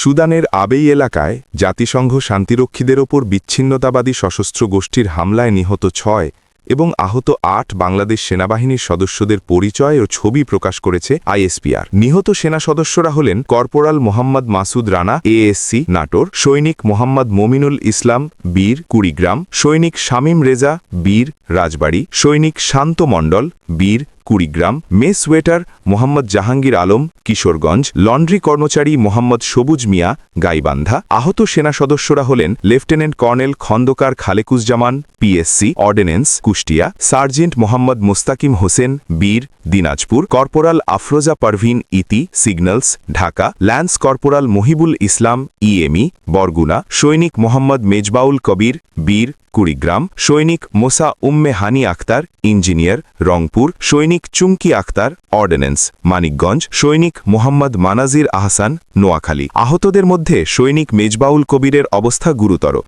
সুদানের আবেই এলাকায় জাতিসংঘ শান্তিরক্ষীদের ওপর বিচ্ছিন্নতাবাদী সশস্ত্র গোষ্ঠীর হামলায় নিহত ছয় এবং আহত আট বাংলাদেশ সেনাবাহিনীর সদস্যদের পরিচয় ও ছবি প্রকাশ করেছে আইএসপিআর। নিহত সেনা সদস্যরা হলেন কর্পোরাল মোহাম্মদ মাসুদ রানা, এএসসি, নাটোর, সৈনিক মোহাম্মদ মমিনুল ইসলাম, বীর, কুড়িগ্রাম, সৈনিক শামীম রেজা, বীর, রাজবাড়ী, সৈনিক শান্ত মণ্ডল, বীর Kurigram mess waiter Mohammad Jahangir Alam, Kishoreganj, laundry কর্মচারী মোহাম্মদ সবুজ মিয়া, গাইবান্ধা। আহত সেনা সদস্যরা হলেন lieutenant colonel Khandakar Khalekuzzaman, PSC ordnance, Kushtia, sergeant Mohammad Mustakim Hossain, বীর, দিনাজপুর, কর্পোরাল আফরোজা পারভিন, ইতি, signals, Dhaka, lance corporal Mohibul Islam, EME Barguna, সৈনিক মোহাম্মদ মেজবাউল কবির, বীর কুড়িগ্রাম, সৈনিক মোসা উম্মে হানি আক্তার ইঞ্জিনিয়ার, রংপুর, সৈনিক চুমকি আক্তার অর্ডিন্যান্স, মানিকগঞ্জ, সৈনিক মোহাম্মদ মানাজির আহসান, নোয়াখালী। আহতদের মধ্যে সৈনিক মেজবাউল কবিরের অবস্থা গুরুতর।